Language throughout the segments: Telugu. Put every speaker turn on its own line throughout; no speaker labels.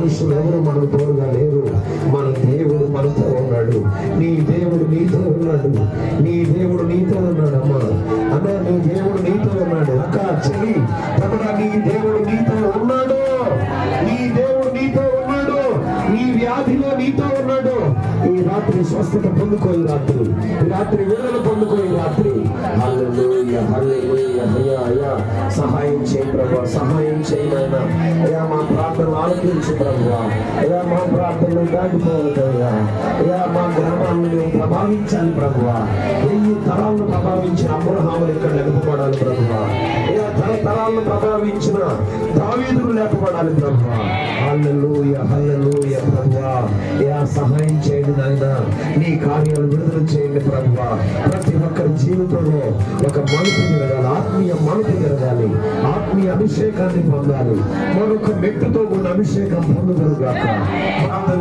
మనుషులు ఎవరు మన తోడుగా లేరు? మన దేవుడు మనతో ఉన్నాడు. నీ దేవుడు నీతో ఉన్నాడు. నీ దేవుడు నీతో ఉన్నాడు అమ్మా. అన్న నీ దేవుడు నీతో ఉన్నాడు. అక్క చెల్లి తమ్ముడా నీ దేవుడు నీతో ఉన్నాడు. నీ దేవుడు నీతో ఉన్నాడు. నీ వ్యాధిలో నీతో ఉన్నాడు. ఈ రాత్రి స్వస్థత పొందుకోయి రాత్రి. ఈ రాత్రి విడుదల పొందుకోయి రాత్రి. అయ్యా సహాయం చేయి ప్రభు సహాయం చేయి అయ్యా మా ప్రార్థనలు ఆలకించు ప్రభు. అయ్యా మా ప్రార్థనలు దాటిపోవద్దయ్యా అయ్యా. మా గ్రామాలను నువ్వు ప్రభావించాలి ప్రభు. వెయ్యి తరాలను ప్రభావించిన అబ్రహాములు ఇక్కడ నిలపబడాలి ప్రభు. అయ్యా తరతరాలను ప్రభావించిన దావీదులు లేకపోవడాలి ప్రభు. వాళ్ళు సహాయం చేయండి నాయన. నీ కార్యాలు విడుదల చేయండి ప్రభు ప్రతి ఒక్కరి జీవితంలో ఒక మలుపు జరగాలి ఆత్మీయ మలుపు జరగాలి ఆత్మీయ అభిషేకాన్ని పొందాలి. మరొక మెట్టుతో ఉన్న అభిషేకం పొందగలుగాక ప్రార్థన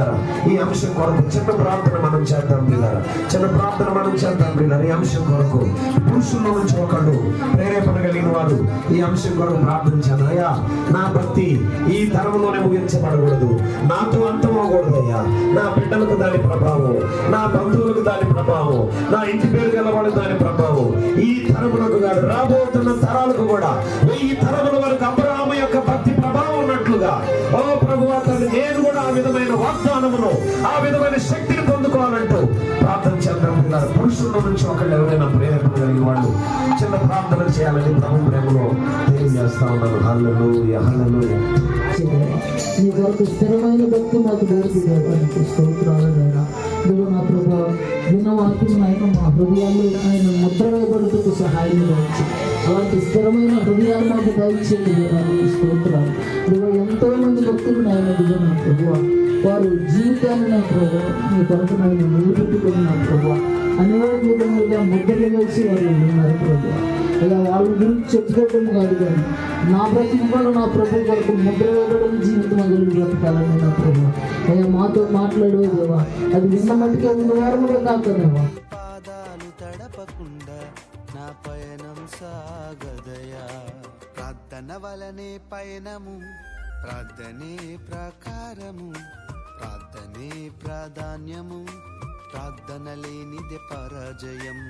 చేద్దాం ఈ అంశం కొరకు చిన్న ప్రార్థన మనం చేద్దాం పిల్లరా చిన్న ప్రార్థన మనం చేద్దాం పిల్లరా ఈ అంశం కొరకు. పురుషుల్లో నుంచి ఒకళ్ళు ప్రేరేపణ కలిగిన వారు ఈ అంశం కొరకు ప్రార్థన అయ్యా నా భక్తి ఈ తరంలోనే ముగించబడకూడదు. నాతో అంతమవకూడదు అయ్యా. నా బిడ్డలకు దాని ప్రభావం నా బంధువులకు దాని ప్రభావం నా ఇంటి పేరు గలవాడు దాని ప్రభావం. ఈ తరములకు కాదు రాబోతున్న తరాలకు కూడా ఈ తరముల విధమైన వాగ్దానమును ఆ విధమైన శక్తిని పొందుకోవాలంటూ ప్రార్థన చేద్దాం. పురుషుల నుంచి ఒకళ్ళు ఎవరైనా ప్రేరేపణ కలిగిన వాళ్ళు చిన్న ప్రార్థన చేయాలని ప్రభు ప్రేమలో తెలియజేస్తా ఉన్నారు. హల్లలు హల్లలు
నీ కొరకు స్థిరమైన భక్తి మాకు దొరికి దేవానికి స్తోత్రాలైనా నువ్వు నా ప్రభా. విన్న వాక్యం ఆయన మా హృదయాల్లో ఆయన ముద్ర వేయబడుటకు సహాయం అలాంటి స్థిరమైన హృదయాలు మాకు దయచేయండి దేవానికి స్తోత్రాలు. నువ్వు ఎంతో మంది భక్తులు నాయన నా ప్రభు. వారు జీవితాన్ని నా ప్రభు మీ కొరకు నాయన నిలబెట్టుకుని నా ప్రభు. అనేక విధములుగా ముద్రలు వేసి వారు ఉన్నారు ప్రభు. ఇలా వాళ్ళ గురించి చెప్పుకోవటం కాదు కానీ నా ప్రతి కూడా నా ప్రభు కొరకు ముద్ర వేయడం జీవితం అగలు బ్రతకాలని నా ప్రభు. అయ్యా మాతో మాట్లాడు దేవా. అది విన్న మట్టుకే ఉన్న వారములే కాకదేవా
పాదాలు తడపకుండా నా పయనం సాగదయా. ప్రార్థన వలనే పయనము ప్రార్థనే ప్రకారము ప్రార్థనే ప్రాధాన్యము ప్రార్థన లేనిదే పరాజయం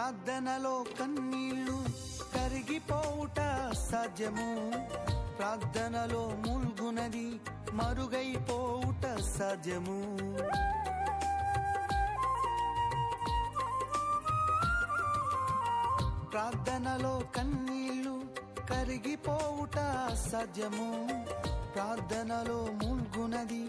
ప్రార్థనలో కన్నీళ్ళు కరిగిపోవుట సాధ్యము. ప్రార్థనలో ముల్గునది మరుగైపోవుట సాధ్యము. ప్రార్థనలో కన్నీళ్ళు కరిగిపోవుట సాధ్యము. ప్రార్థనలో ముల్గునది